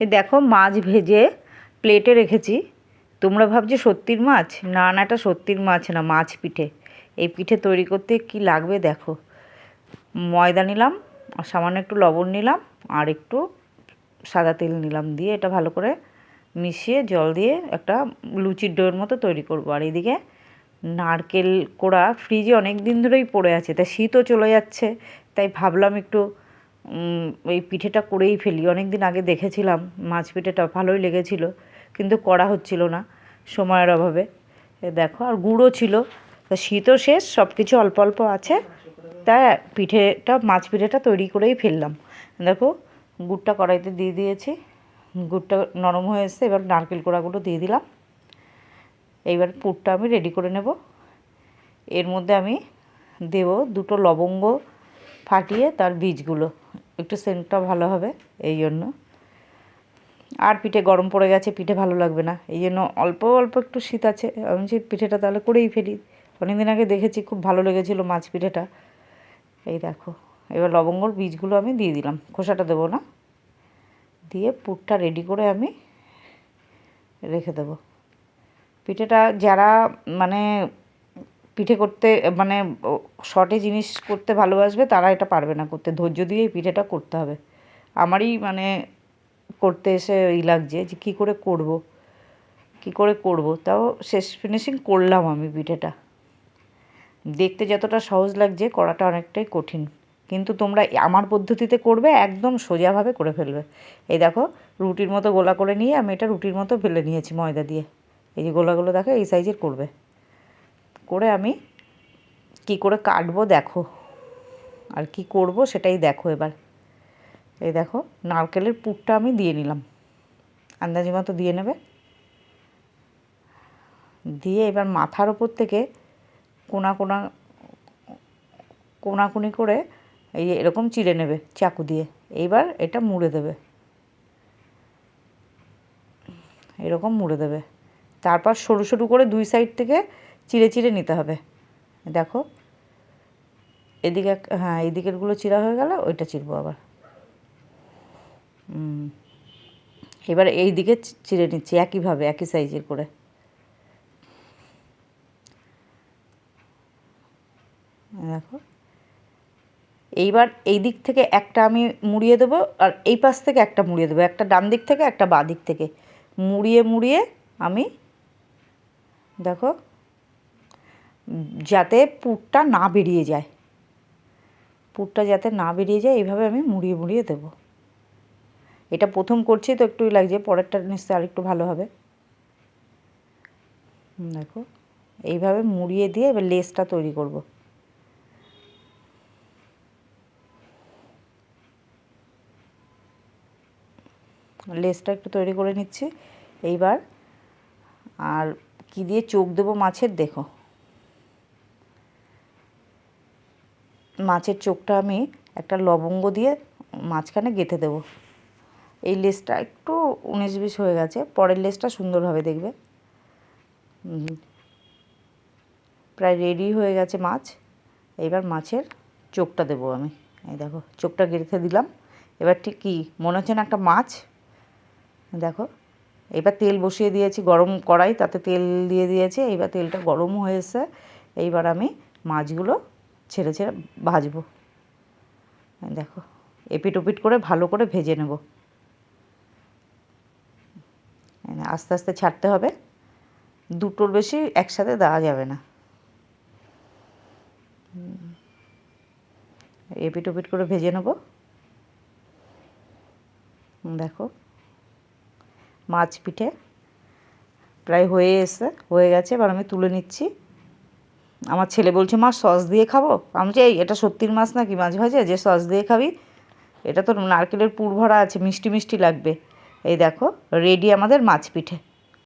এই দেখো মাছ ভেজে প্লেটে রেখেছি। তোমরা ভাবছ সত্যির মাছ? না না, এটা সত্যির মাছ না, মাছ পিঠে। এই পিঠে তৈরি করতে কি লাগবে দেখো। ময়দা নিলাম সামান্য একটু লবণ নিলাম, আর একটু সাদা তেল নিলাম দিয়ে এটা ভালো করে মিশিয়ে জল দিয়ে একটা লুচির ডোয়ের মতো তৈরি করব। আর এদিকে নারকেল কোড়া ফ্রিজে অনেক দিন ধরেই পড়ে আছে তাই শীতও চলে যাচ্ছে, তাই ভাবলাম একটু এই পিঠেটা করেই ফেলি। অনেক দিন আগে দেখেছিলাম, মাছ পিঠেটা ভালোই লেগেছিল, কিন্তু করা হচ্ছিল না সময়ের অভাবে। দেখো, আর গুঁড়ো ছিল। তা শীতও শেষ সব কিছু অল্প অল্প আছে। তাই পিঠেটা, মাছ পিঠেটা তৈরি করেই ফেললাম। দেখো, গুড়টা কড়াইতে দিয়ে দিয়েছি। গুড়টা নরম হয়ে এসছে, এবার নারকেল কোড়াগুলো দিয়ে দিলাম। এইবার পুরটা আমি রেডি করে নেব। এর মধ্যে আমি দেব দুটো লবঙ্গ ফাটিয়ে তার বীজগুলো, একটু সেন্টটা ভালো হবে এই জন্য। আর পিঠে গরম পড়ে গেছে, পিঠে ভালো লাগবে না, এই জন্য অল্প অল্প একটু শীত আছে। আমি সেই পিঠেটা তাহলে করেই ফেলি। অনেকদিন আগে দেখেছি, খুব ভালো লেগেছিলো মাছ পিঠেটা। এই দেখো, এবার লবঙ্গর বীজগুলো আমি দিয়ে দিলাম। খোসাটা দেবো না। দিয়ে পুরটা রেডি করে আমি রেখে দেবো। পিঠেটা যারা মানে পিঠে করতে মানে শর্টে জিনিস করতে ভালোবাসবে, তারা এটা পারবে না করতে। ধৈর্য দিয়ে এই পিঠেটা করতে হবে। আমারই মানে করতে এসে ই লাগছে যে, কী করে করব? কী করে করব? তাও শেষ ফিনিশিং করলাম আমি পিঠেটা। দেখতে যতটা সহজ লাগছে, করাটা অনেকটাই কঠিন। কিন্তু তোমরা আমার পদ্ধতিতে করবে, একদম সোজাভাবে করে ফেলবে। এই দেখো, রুটির মতো গোলা করে নিয়ে আমি এটা রুটির মতো ফেলে নিয়েছি ময়দা দিয়ে। এই যে গোলাগুলো দেখো, এই সাইজের করবে। করে আমি কি করে কাটবো দেখো। আর কি করব সেটাই দেখো এবার। এই দেখো, নারকেলের পুরটা আমি দিয়ে নিলাম। আন্দাজি মতো দিয়ে নেবে। দিয়ে এবার মাথার ওপর থেকে কোনা কোনা, কোনাকুনি করে এই এরকম চিড়ে নেবে চাকু দিয়ে। এইবার এটা মুড়ে দেবে। এরকম মুড়ে দেবে। তারপর সরু সরু করে দুই সাইড থেকে চিড়ে চিড়ে নিতে হবে। দেখো, এদিকে হ্যাঁ এদিকেরগুলো চিরা হয়ে গেলে, ওইটা চিরবো আবার। এবার এই দিকে চিড়ে নিচ্ছি, একইভাবে, একই সাইজের করে। দেখো, এইবার এই দিক থেকে একটা আমি মুড়িয়ে দেবো, আর এই পাশ থেকে একটা মুড়িয়ে দেবো, একটা ডান দিক থেকে, একটা বাঁ দিক থেকে। মুড়িয়ে মুড়িয়ে আমি, দেখো যাতে পুরটা না বেরিয়ে যায়। পুরটা যাতে না বেরিয়ে যায়, এইভাবে আমি মুড়িয়ে মুড়িয়ে দেবো। এটা প্রথম করছি তো একটুই লাগছে, পরেরটা নিশ্চয়ই আর একটু ভালো হবে। দেখো, এইভাবে মুড়িয়ে দিয়ে এবার লেসটা তৈরি করব। লেসটা একটু তৈরি করে নিচ্ছি। এইবার, আর কি দিয়ে চোখ দেবো মাছের, দেখো। মাছের চোখটা আমি একটা লবঙ্গ দিয়ে মাঝখানে গেঁথে দেবো। এই লেসটা একটু উনিশ বিশ হয়ে গেছে, পরের লেসটা সুন্দরভাবে দেখবে। প্রায় রেডি হয়ে গেছে মাছ। এইবার মাছের চোখটা দেবো আমি। এই দেখো, চোখটা গেঁথে দিলাম। এবার ঠিক কী, মনে হচ্ছে না একটা মাছ? দেখো, এবার তেল বসিয়ে দিয়েছি গরম কড়াই, তাতে তেল দিয়ে দিয়েছি। এইবার তেলটা গরম হয়ে এসে এইবার আমি মাছগুলো ছেড়ে ছেড়ে ভাজবো। দেখো, এপিট ওপিট করে ভালো করে ভেজে নেব। আস্তে আস্তে ছাড়তে হবে। দুটোর বেশি একসাথে দেওয়া যাবে না। এপিট ওপিট করে ভেজে নেব। দেখো, মাছ পিঠে প্রায় হয়ে এসে, হয়ে গেছে। এবার আমি তুলে নিচ্ছি। আমার ছেলে বলছে, মা, সস দিয়ে খাব? আমি এই, এটা সত্যির মাছ নাকি মাছ ভাজা যে সস দিয়ে খাবি, এটা তো নারকেলের পুর ভরা আছে, মিষ্টি মিষ্টি লাগবে। এই দেখো রেডি আমাদের মাছ পিঠে।